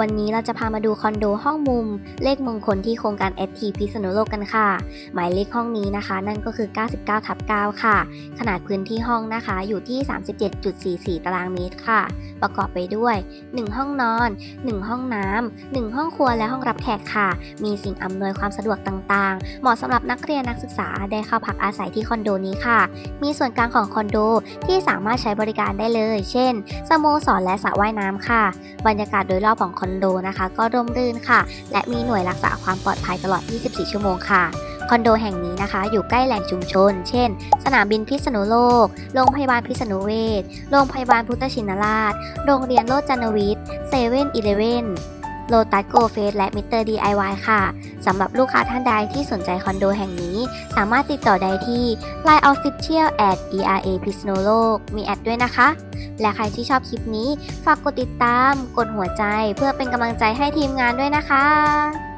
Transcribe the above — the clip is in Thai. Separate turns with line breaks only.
วันนี้เราจะพามาดูคอนโดห้องมุม เลขมงคลที่โครงการ ST พิษณุโลกกันค่ะ หมายเลขห้องนี้นะคะ นั่นก็คือ 99ทับ9ค่ะ ขนาดพื้นที่ห้องนะคะอยู่ที่ 37.44 ตารางเมตรค่ะ ประกอบไปด้วย 1 ห้องนอน 1 ห้องน้ำ 1 ห้องครัวและห้องรับแขกค่ะ มีสิ่งอำนวยความสะดวกต่างๆ เหมาะสำหรับนักเรียนนักศึกษาได้เข้าพักอาศัยที่คอนโดนี้ค่ะ มีส่วนกลางของคอนโดที่สามารถใช้บริการได้เลย เช่นสโมสรและสระว่ายน้ำค่ะ บรรยากาศโดยรอบของคอนโดนะคะ ก็ร่มรื่นค่ะ และมีหน่วยรักษาความปลอดภัยตลอด 24 ชั่วโมงค่ะคอนโดแห่งนี้นะคะ อยู่ใกล้แหล่งชุมชน เช่น สนามบินพิษณุโลก โรงพยาบาลพิษณุเวชโรงพยาบาลพุทธชินราช โรงเรียนโลดจันวิทย์เซเว่นอีเลเว่นโลตัสโกเฟสและมิเตอร์ DIY ค่ะ สำหรับลูกค้าท่านใดที่สนใจคอนโดแห่งนี้ สามารถติดต่อได้ที่ Line Official at ERA พิษณุโลก มีแอดด้วยนะคะ และใครที่ชอบคลิปนี้ ฝากกดติดตาม กดหัวใจเพื่อเป็นกำลังใจให้ทีมงานด้วยนะคะ